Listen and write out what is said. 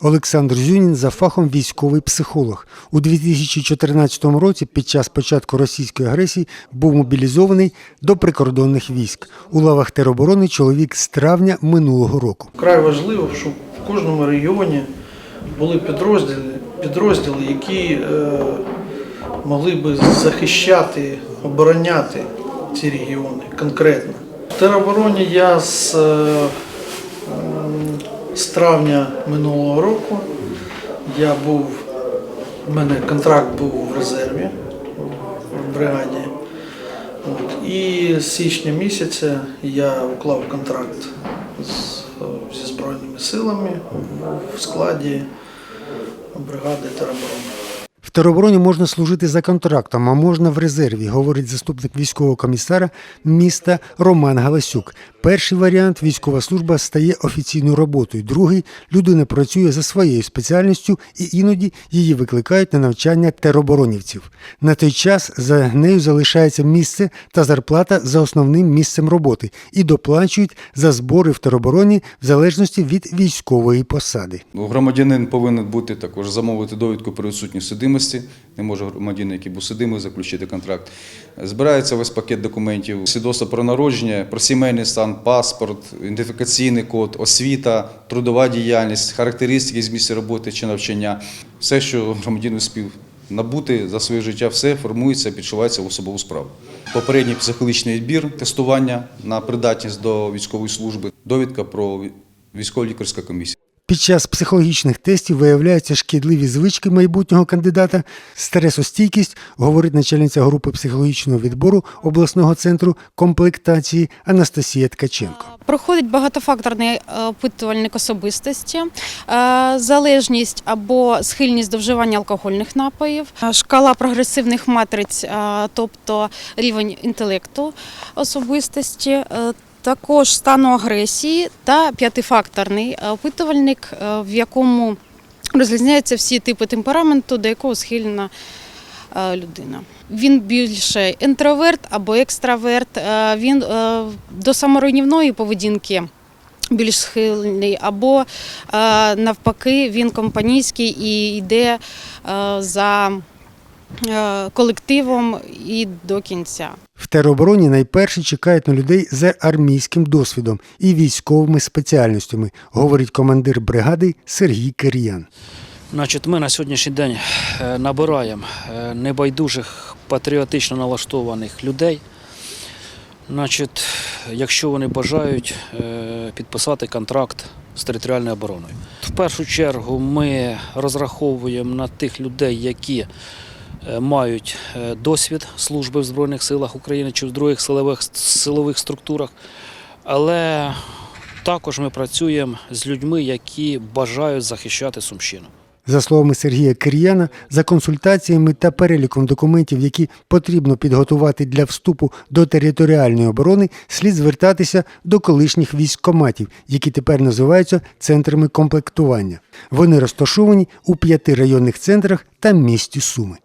Олександр Зюнін за фахом військовий психолог. У 2014 році під час початку російської агресії був мобілізований до прикордонних військ. У лавах тероборони чоловік з травня минулого року. Вкрай важливо, щоб в кожному регіоні були підрозділи, підрозділи які е, могли би захищати, обороняти ці регіони конкретно. В теробороні я з, е, з травня минулого року я був, у мене контракт був в резерві в бригаді. От. І з січня місяця я уклав контракт з, зі Збройними силами в складі бригади тероборони. Теробороні можна служити за контрактом, а можна в резерві, говорить заступник військового комісара міста Роман Галасюк. Перший варіант військова служба стає офіційною роботою. Другий людина працює за своєю спеціальністю і іноді її викликають на навчання тероборонівців. На той час за нею залишається місце та зарплата за основним місцем роботи і доплачують за збори в теробороні в залежності від військової посади. Ну, Громадянин повинен бути також замовити довідку про відсутність судимості. Не може громадянин, який був судимий, заключити контракт. Збирається весь пакет документів, свідоцтво про народження, про сімейний стан, паспорт, ідентифікаційний код, освіта, трудова діяльність, характеристики з місця роботи чи навчання. Все, що громадянин успів набути за своє життя, все формується, підшивається в особову справу. Попередній психологічний відбір, тестування на придатність до військової служби, довідка про військово-лікарська комісія. Під час психологічних тестів виявляються шкідливі звички майбутнього кандидата, стресостійкість, говорить начальниця групи психологічного відбору обласного центру комплектації Анастасія Ткаченко. Проходить багатофакторний е, опитувальник особистості, е, залежність або схильність до вживання алкогольних напоїв, е, шкала прогресивних матриць, тобто рівень інтелекту особистості. Е, Також стану агресії та п'ятифакторний опитувальник, е, в якому розрізняються всі типи темпераменту, до якого схильна е, людина. Він більше інтроверт або екстраверт. е, Він е, до саморуйнівної поведінки більш схильний, або е, навпаки, він компанійський і йде е, за е, колективом і до кінця. В теробороні найперше чекають на людей з армійським досвідом і військовими спеціальностями, говорить командир бригади Сергій Кир'ян. Значить, ми на сьогоднішній день е, набираємо е, небайдужих патріотично налаштованих людей. Значить, якщо вони бажають е, підписати контракт з територіальною обороною. В першу чергу ми розраховуємо на тих людей, які е, мають е, досвід служби в Збройних силах України чи в других силових, силових структурах. Але також ми працюємо з людьми, які бажають захищати Сумщину. За словами Сергія Кир'яна, за консультаціями та переліком документів, які потрібно підготувати для вступу до територіальної оборони, слід звертатися до колишніх військкоматів, які тепер називаються центрами комплектування. Вони розташовані у п'яти районних центрах та місті Суми.